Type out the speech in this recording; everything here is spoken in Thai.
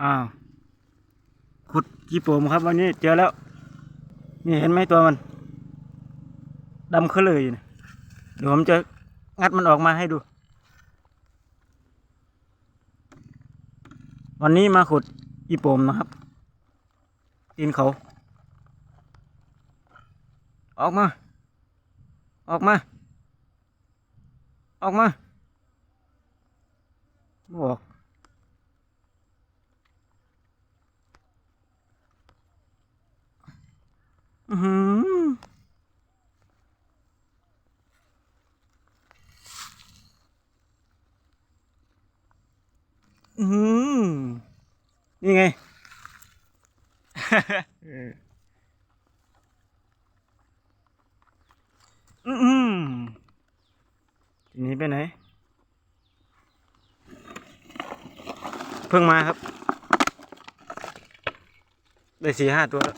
อ้าวขุดกีโปมครับวันนี้เจอแล้ว นี่เห็นไหมตัวมันดำขึ้นเลยอยู่เดี๋ยวผมจะงัดมันออกมาให้ดู วันนี้มาขุดอีโปมนะครับตีนเขา ออกมา ออกมา ออกมาบออก อือหืออือหือนี่ไงเอออือหือทีนี้ไปไหน เพิ่งมาครับ ได้สี่ห้าตัวแล้ว